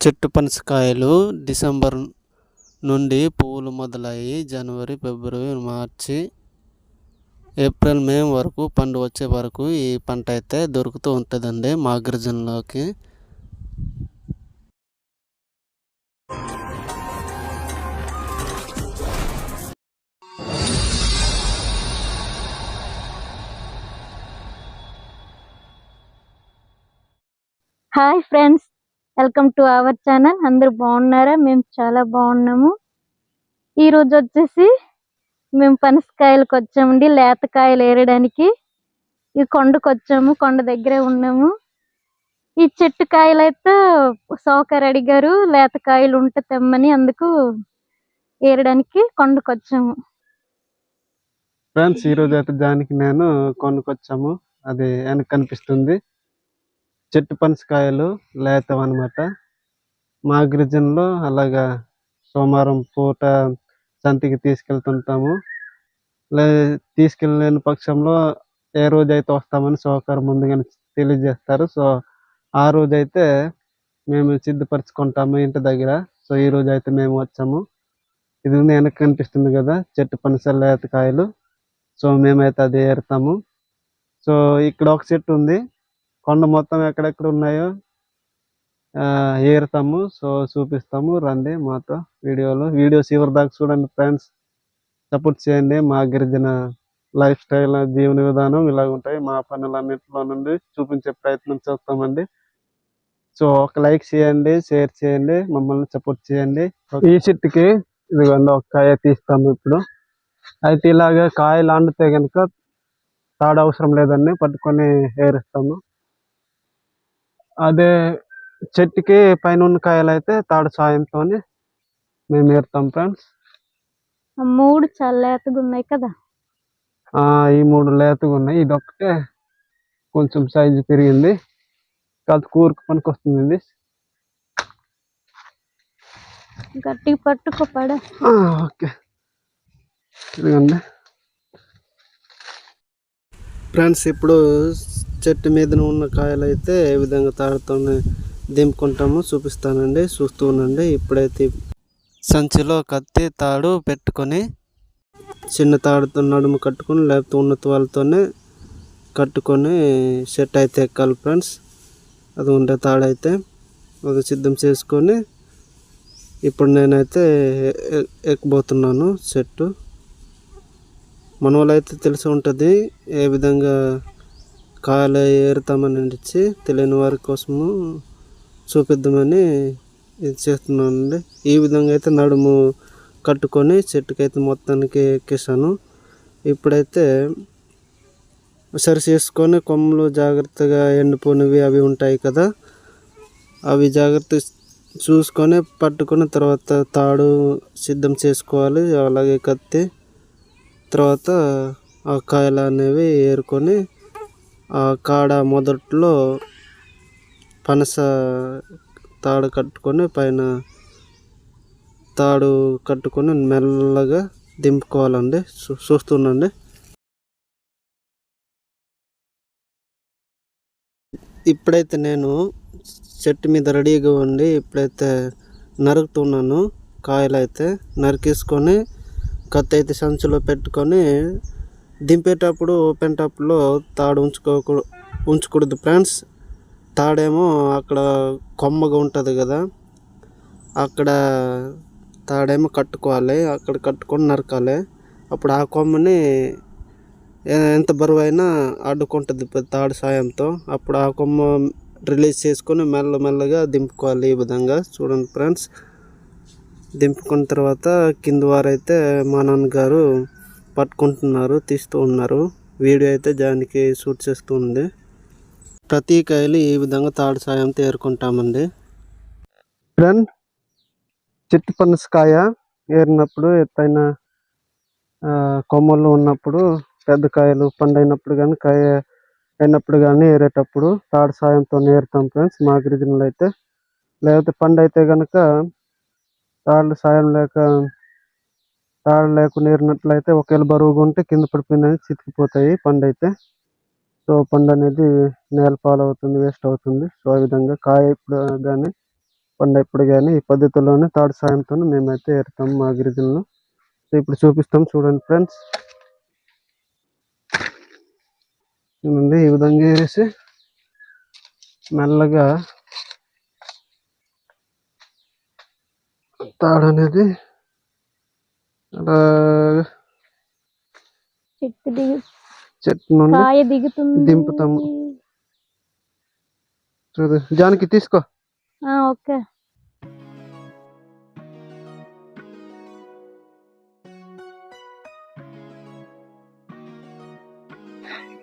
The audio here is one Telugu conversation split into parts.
చెట్టు పనసకాయలు డిసెంబర్ నుండి పువ్వులు మొదలయ్యి జనవరి ఫిబ్రవరి మార్చి ఏప్రిల్ మే వరకు పండు వచ్చే వరకు ఈ పంట అయితే దొరుకుతూ ఉంటుందండి మా గిరిజనలోకి. Hi friends welcome to our channel. అందరు బాగున్నారా? మేము చాలా బాగున్నాము. ఈ రోజు వచ్చేసి మేము పనసకాయలకు వచ్చామండి. లేతకాయలు ఏరడానికి. ఈ కొండకు వచ్చాము. కొండ దగ్గరే ఉన్నాము. ఈ చెట్టు కాయలు అయితే సోకర్ అడిగారు. లేతకాయలు ఉంటే తెమ్మని అందుకు ఏరడానికి కొండకు వచ్చాము. ఫ్రెండ్స్ ఈరోజు అయితే దానికి నేను కొనుక్కొచ్చాము అది వెనక కనిపిస్తుంది. చెట్టు పనసకాయలు లేతం అనమాట మా గిరిజనలో అలాగా సోమవారం పూట సంతికి తీసుకెళ్తుంటాము. లే తీసుకెళ్ళలేని పక్షంలో ఏ రోజు అయితే వస్తామని సోకారు ముందుగానే తెలియజేస్తారు. సో ఆ రోజు అయితే మేము సిద్ధపరచుకుంటాము ఇంటి దగ్గర. సో ఈ రోజు అయితే మేము వచ్చాము. ఇది వెనక కనిపిస్తుంది కదా చెట్టు పనస లేత కాయలు సో మేమైతే అది ఏరుతాము. సో ఇక్కడ ఒక చెట్టు ఉంది. కొండ మొత్తం ఎక్కడెక్కడ ఉన్నాయో ఆ, ఏరుతాము. సో చూపిస్తాము. రండి మాతో వీడియోలో. వీడియో చివరి దాకా చూడండి ఫ్రెండ్స్. సపోర్ట్ చేయండి. మా గిరిజన లైఫ్ స్టైల్ జీవన విధానం ఇలా ఉంటాయి. మా పనులన్నింటిలో నుండి చూపించే ప్రయత్నం చేస్తామండి. సో ఒక లైక్ చేయండి షేర్ చేయండి మమ్మల్ని సపోర్ట్ చేయండి. ఈ చెట్టుకి ఇదిగోండి ఒక కాయ తీస్తాము ఇప్పుడు. అయితే ఇలాగ కాయలు అండితే కనుక తాడు అవసరం లేదండి. పట్టుకొని ఏరుస్తాము. అదే చెట్టుకి పైన ఉన్న కాయలు అయితే తాడు సాయంతో మేము ఏరుతాం ఫ్రెండ్స్. మూడు చాలా లేతగా ఉన్నాయి కదా? ఆ ఈ మూడు లేతగా ఉన్నాయి. ఇది ఒక్కటే కొంచెం సైజు పెరిగింది. కాదు కూరకు పనికి వస్తుంది ఇది గట్టిగా పట్టుకో పడ. ఓకే. ఇదిగోండి. ఫ్రెండ్స్ ఇప్పుడు చెట్టు మీద ఉన్న కాయలు అయితే ఏ విధంగా తాడుతోనే దింపుకుంటామో చూపిస్తానండి. చూస్తూ ఉండండి. ఇప్పుడైతే సంచిలో కత్తి తాడు పెట్టుకొని చిన్న తాడుతో నడుము కట్టుకొని లేకపోతే ఉన్న తువాలతోనే కట్టుకొని సెట్ అయితే ఎక్కాలి ఫ్రెండ్స్. అది ఉండే తాడైతే అది సిద్ధం చేసుకొని ఇప్పుడు నేనైతే ఎక్కబోతున్నాను చెట్టు మన వాళ్ళైతే తెలిసి ఉంటుంది ఏ విధంగా కాయలు ఏరుతామని ఇచ్చి తెలియని వారి కోసము చూపిద్దామని ఇది చేస్తున్నానండి. ఈ విధంగా అయితే నడుము కట్టుకొని చెట్టుకైతే మొత్తానికి ఎక్కేసాను ఇప్పుడైతే సరి చేసుకొని కొమ్మలు జాగ్రత్తగా ఎండిపోయినవి అవి ఉంటాయి కదా అవి జాగ్రత్త చూసుకొని పట్టుకున్న తర్వాత తాడు సిద్ధం చేసుకోవాలి. అలాగే కత్తి తర్వాత ఆ కాయలు అనేవి ఏరుకొని కాడ మొదట్లో పనస తాడు కట్టుకొని పైన తాడు కట్టుకొని మెల్లగా దింపుకోవాలండి. చూ చూస్తుండండి. ఇప్పుడైతే నేను చెట్టు మీద రెడీగా ఉండి ఇప్పుడైతే నరుకుతున్నాను. కాయలు అయితే నరికేసుకొని కత్తి అయితే సంచిలో పెట్టుకొని దింపేటప్పుడు ఓపెన్ టాప్లో తాడు ఉంచుకోకూడదు ఉంచకూడదు ఫ్రెండ్స్. తాడేమో అక్కడ కొమ్మగా ఉంటుంది కదా. అక్కడ తాడేమో కట్టుకోవాలి అక్కడ కట్టుకొని నరకాలి. అప్పుడు ఆ కొమ్మని ఎంత బరువు అయినా అడ్డుకుంటుంది తాడు సాయంతో. అప్పుడు ఆ కొమ్మ రిలీజ్ చేసుకొని మెల్ల మెల్లగా దింపుకోవాలి ఈ విధంగా. చూడండి ఫ్రెండ్స్. దింపుకున్న తర్వాత కింద వారైతే మా నాన్నగారు పట్టుకుంటున్నారు తీస్తూ ఉన్నారు. వీడియో అయితే దానికి షూట్ చేస్తూ ఉంది. ప్రతి కాయలు ఈ విధంగా తాడు సాయంతో ఏరుకుంటామండి ఫ్రెండ్ చెట్టు పనసకాయ ఏరినప్పుడు ఎత్తైన కొమ్మలు ఉన్నప్పుడు పెద్ద కాయలు పండైనప్పుడు కానీ కాయ అయినప్పుడు కానీ ఏరేటప్పుడు తాడు సాయంతో ఏరుతాం ఫ్రెండ్స్ మా గిరిజనులు అయితే లేకపోతే పండు అయితే కనుక తాళ్ళు సాయం లేక తాడు లేకుండా ఏరినట్లయితే ఒకవేళ బరువుగా ఉంటే కింద పడిపోయిందని చితికిపోతాయి పండు అయితే. సో పండు అనేది నేల పాలవుతుంది వేస్ట్ అవుతుంది. సో ఆ విధంగా కాయ ఇప్పుడు కానీ పండప్పుడు కానీ ఈ పద్ధతిలోనే తాడు సాయంతో మేమైతే ఏరుతాం మా గిరిజనులు. సో ఇప్పుడు చూపిస్తాం చూడండి ఫ్రెండ్స్. చూడండి ఈ విధంగా వేసి మెల్లగా తాడు అనేది చెట్టు దిగు చెట్టు నుండి కాయ దిగుతుంది. దింపుతాము. చూడు జానికి తీసుకో. ఓకే.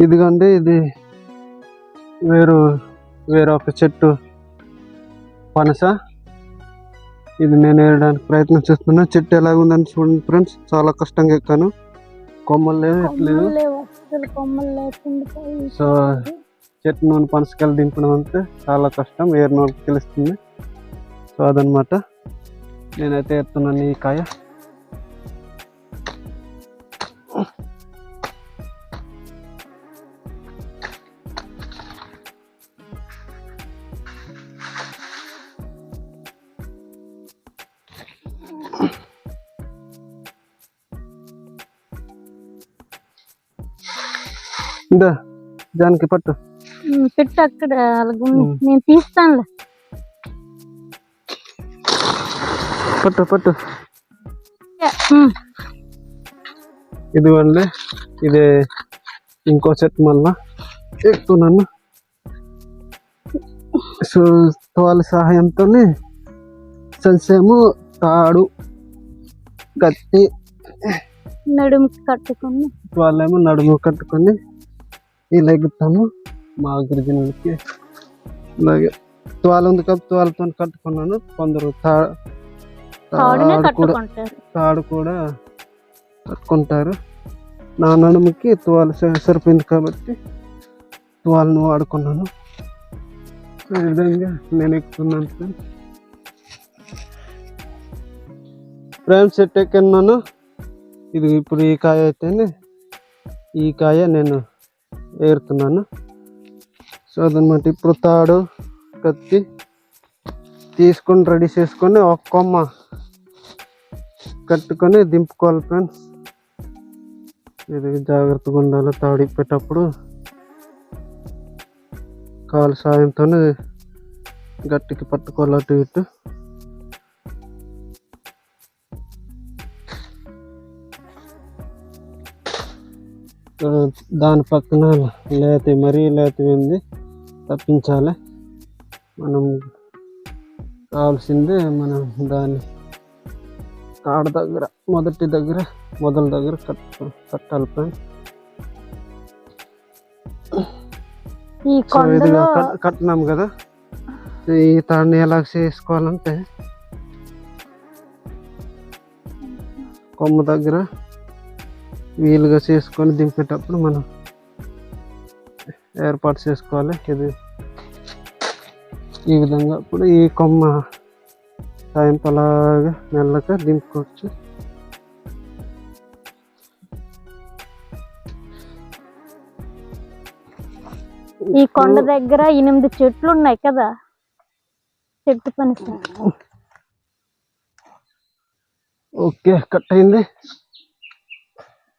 ఇదిగోండి ఇది వేరు వేరొక చెట్టు పనస. ఇది నేను ఏరడానికి ప్రయత్నం చేస్తున్నా. చెట్టు ఎలాగుందని చూడండి ఫ్రెండ్స్. చాలా కష్టంగా ఎక్కాను. కొమ్మలు లేవు ఎట్లేదు సో చెట్టు నుండి పనసకాయలు దింపడం అంటే చాలా కష్టం. ఏరిన వాళ్ళకి తెలుస్తుంది. సో అదనమాట. నేనైతే ఎత్తున్నాను ఈ కాయ. ఇందా దానికి పట్టు. పెట్టు అక్కడ. నేను తీస్తానులే. పట్టు పట్టు. ఉమ్, ఇదిగోండి ఇది ఇంకో చెట్టు మళ్ళా. ఎక్కుతున్నాను సో వాళ్ళ సహాయంతో సస్యము తాడు కత్తి నడుముకి కట్టుకుని వాళ్ళేమో నడుము కట్టుకొని ఇలా ఎగుతాము మా గిరిజనులకి. అలాగే తువాల ఉంది కదా తువాలతో కట్టుకున్నాను. కొందరు తాడు కూడా తాడు కూడా కట్టుకుంటారు. నా నడుముకి తువాలు సరిపోయింది కాబట్టి తువాలను వాడుకున్నాను. ఈ విధంగా నేను ఎక్కుతున్నాను ఫ్రెండ్స్. ఫ్రెండ్స్ సెట్ ఎక్కన్నాను ఇది ఇప్పుడు ఈ కాయ అయితేనే ఈ కాయ నేను ఏరుతున్నాను. సో అదనమాట ఇప్పుడు తాడు కత్తి తీసుకొని రెడీ చేసుకొని ఒక కొమ్మ కట్టుకొని దింపుకోవాలి ఫ్రెండ్స్. ఇది జాగ్రత్తగా ఉండాలి తాడు ఇప్పేటప్పుడు. కాలు సాయంతోనే గట్టికి పట్టుకోవాలి అటు ఇటు. దాని పక్కన లేత మరీ లేత ఉంది. తప్పించాలి. మనం కావాల్సిందే మనం దాన్ని కాడ దగ్గర మొదటి దగ్గర మొదల దగ్గర కట్టు కట్టాలి ఫ్రెండ్స్ ఈ కొండలో కట్- కట్టినాం కదా. ఈ తాడిని ఎలా చేసుకోవాలంటే కొమ్మ దగ్గర వీలుగా చేసుకొని దింపేటప్పుడు మనం ఏర్పాటు చేసుకోవాలి. ఇది ఈ విధంగా ఇప్పుడు ఈ కొమ్మ సాయంతో అలాగా మెల్లగా దింపుకోవచ్చు. ఈ కొండ దగ్గర ఎనిమిది చెట్లు ఉన్నాయి కదా? చెట్టు పనస ఓకే కట్ అయింది.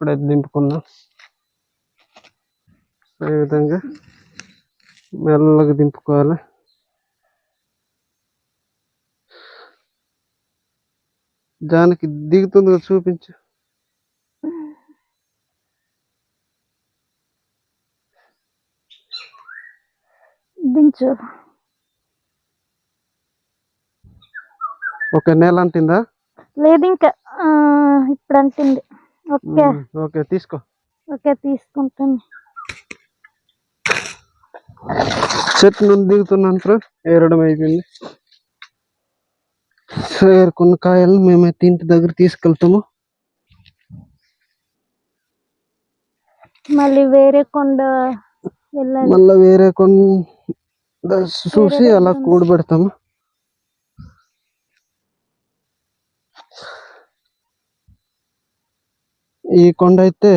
ఇప్పుడైతే దింపుకుందాం. సో ఈ విధంగా మెల్లగా దింపుకోవాలి. దానికి దిగుతుంది కదా చూపించు. దించు. ఓకే నేల అంటిందా? లేదు ఇంకా ఇప్పుడు అంటుంది. ఓకే. ఓకే తీసుకో. ఓకే తీసుకుంటాను. చెట్టు నుండి దిగుతున్నాను ఫ్రెండ్. ఏరడం అయిపోయింది. సో ఏరుకున్న కాయలు మేమైతే ఇంటి దగ్గర తీసుకెళ్తాము. మళ్ళీ వేరే కొండ మళ్ళీ వేరే కొన్ని చూసి అలా కూడబెడతాము ఈ కొండ అయితే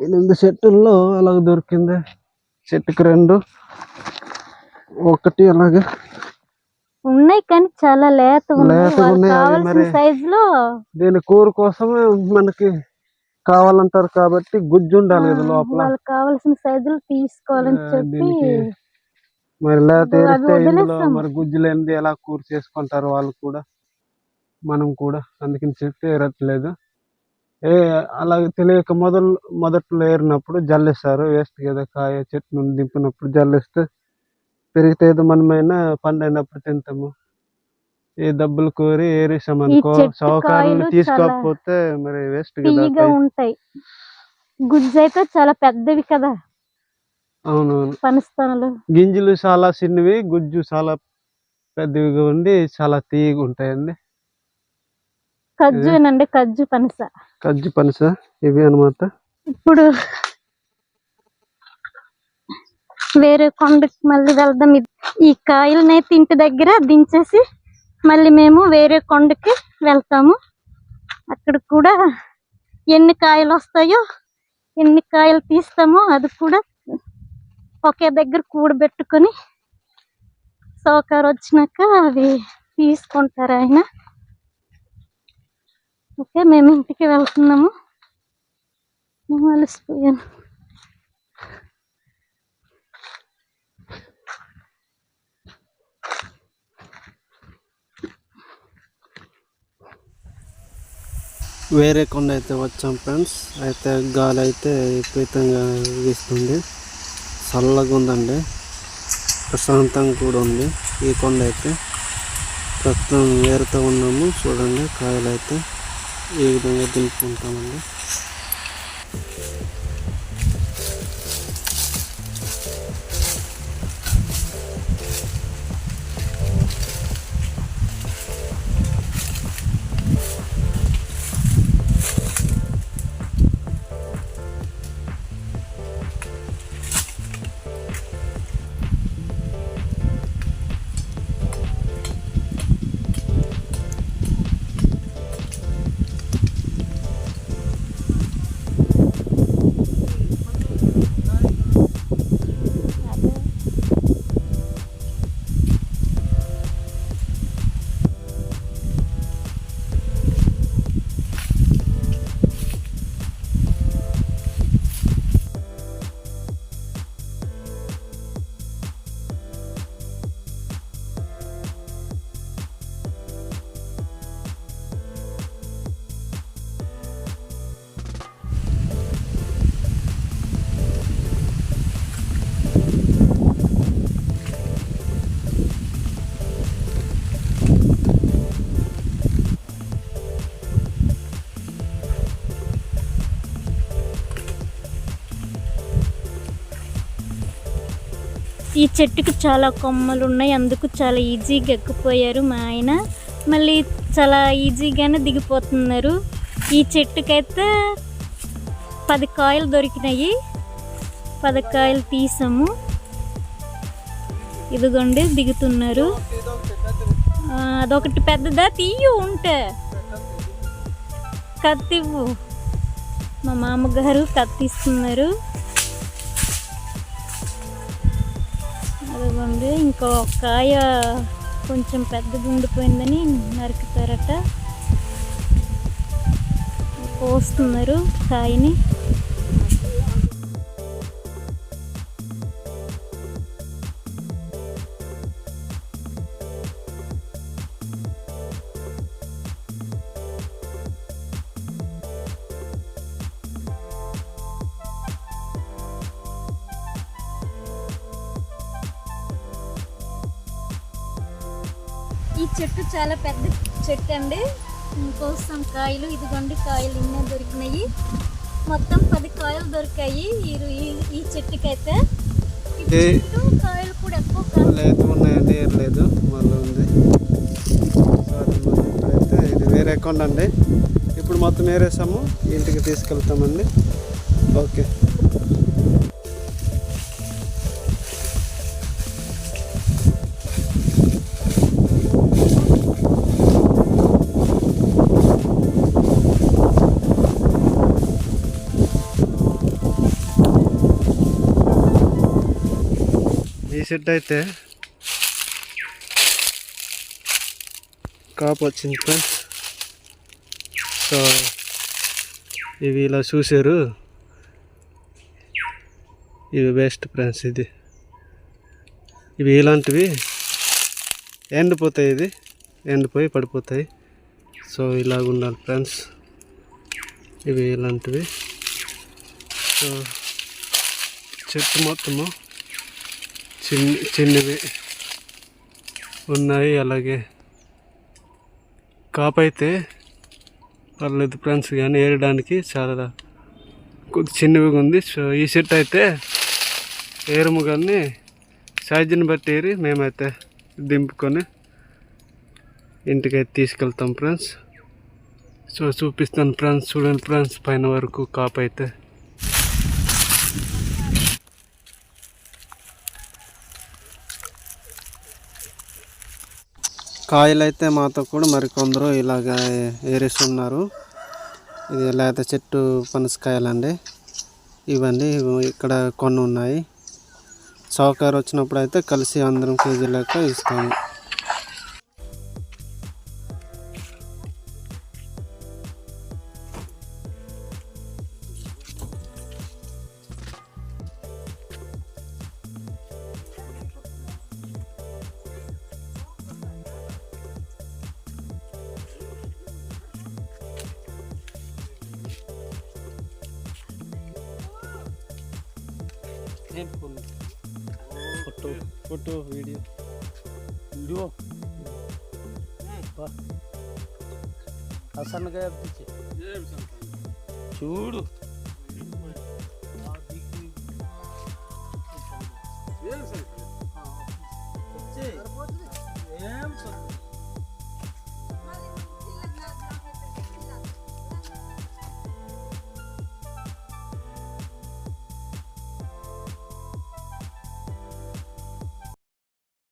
ఎనిమిది చెట్టుల్లో అలాగ దొరికింది. చెట్టుకి రెండు ఒకటి అలాగే. ఉన్నాయి కానీ చాలా లేత దీని కూర కోసమే మనకి కావాలంటారు కాబట్టి గుజ్జు ఉండాలి కదా లోపల. కావాల్సిన సైజులు తీసుకోవాలని చెప్పి మరి లేత. మరి గుజ్జు లేనిది ఎలా కూర చేసుకుంటారు వాళ్ళు కూడా? మనం కూడా. అందుకని చెప్పి ఏరట్లేదు. ఏ అలాగే తెలియక మొదలు మొదట్లో ఏరినప్పుడు జల్లిస్తారు వేస్ట్ కదా కాయ చెట్టు నుండి దింపినప్పుడు జల్లిస్తే పెరిగితే ఏదో మనమైనా పండైనప్పుడు తింటాము. ఏ డబ్బులు కోరి ఏరేసామనుకో సౌకర్యాలు తీసుకోకపోతే మరి వేస్ట్ కదా. ఉంటాయి. గుజ్జు అయితే చాలా పెద్దవి కదా. అవునవును. పనస్తనలు. గింజలు చాలా చిన్నవి గుజ్జు చాలా పెద్దవిగా ఉండి చాలా తీయగా ఉంటాయండి. ఖజ్జునండి ఖజ్జు పనస. కజ్జు పనస ఇవి అన్నమాట. ఇప్పుడు వేరే కొండకి మళ్ళీ వెళ్దాం. ఇది- ఈ కాయలనైతే ఇంటి దగ్గర దించేసి మళ్ళీ మేము వేరే కొండకి వెళ్తాము. అక్కడ కూడా ఎన్ని కాయలు వస్తాయో ఎన్ని కాయలు తీస్తామో అది కూడా ఒకే దగ్గర కూడబెట్టుకొని సౌకర్యం వచ్చినాక అవి తీసుకుంటారు ఆయన. ఓకే మేము ఇంటికి వెళ్తున్నాము. నేను అలసిపోయాను. వేరే కొండ అయితే వచ్చాం ఫ్రెండ్స్. అయితే గాలి అయితే విపరీతంగా వీస్తుంది. చల్లగా ఉందండి. ప్రశాంతంగా కూడా ఉంది ఈ కొండ అయితే. ప్రస్తుతం వేరుతో ఉన్నాము. చూడండి కాయలు అయితే. ఏ విధంగా దులుపుకుంటామండి? ఈ చెట్టుకి చాలా కొమ్మలు ఉన్నాయి అందుకు చాలా ఈజీగా ఎక్కిపోయారు మా ఆయన. మళ్ళీ చాలా ఈజీగానే దిగిపోతున్నారు. ఈ చెట్టుకైతే పది కాయలు దొరికినాయి. పది కాయలు తీసాము. ఇదిగోండి దిగుతున్నారు. అదొకటి పెద్దదా? తీయు ఉంటే. కత్తివ్వు. మా మామగారు కత్తిస్తున్నారు. అదిగోండి ఇంకో కాయ కొంచెం పెద్దది ఉండిపోయిందని నరుకుతారట. కోస్తున్నారు కాయని. చెట్టు చాలా పెద్ద చెట్టు అండి. ఇంకోసం కాయలు ఇదిగోండి కాయలు ఇన్నే దొరికినాయి. మొత్తం పది కాయలు దొరికాయి ఈ చెట్టుకైతే. కాయలు కూడా ఎక్కువ లేదు ఉన్నాయండి మళ్ళీ ఉంది. ఇప్పుడైతే ఇది వేరే అకౌంట్ అండి. ఇప్పుడు మొత్తం ఏరేసాము ఇంటికి తీసుకెళ్తామండి. ఓకే. షెడ్ అయితే కాపు వచ్చింది ఫ్రెండ్స్ సో ఇవి ఇలా చూసారు ఇవి బెస్ట్ ఫ్రెండ్స్ ఇది. ఇవి ఇలాంటివి ఎండిపోతాయి ఇది. ఎండిపోయి పడిపోతాయి. సో ఇలాగ ఉండాలి ఫ్రెండ్స్ ఇవి ఇలాంటివి. సో చెట్టు మొత్తము చిన్ని చిన్నవి ఉన్నాయి. అలాగే కాపైతే పర్లేదు ఫ్రెండ్స్ కానీ ఏరడానికి చాలా కొద్ది చిన్నవిగా ఉంది. సో ఈ సెట్ అయితే ఏరము కానీ సైజుని బట్టి ఏరి మేమైతే దింపుకొని ఇంటికైతే తీసుకెళ్తాం ఫ్రెండ్స్. సో చూపిస్తాను ఫ్రెండ్స్ చూడండి ఫ్రెండ్స్ పైన వరకు కాపు అయితే. కాయలైతే మాతో కూడా మరికొందరు ఇలాగ ఏరేస్తున్నారు. ఇది లేత చెట్టు పనసకాయలండి. ఇవన్నీ ఇక్కడ కొన్ని ఉన్నాయి సౌకర్యం వచ్చినప్పుడు అయితే కలిసి అందరం కేజీ లెక్క ఇస్తాము. Photo photo video. వీడియో హసన్గా చూడు. ఏం సార్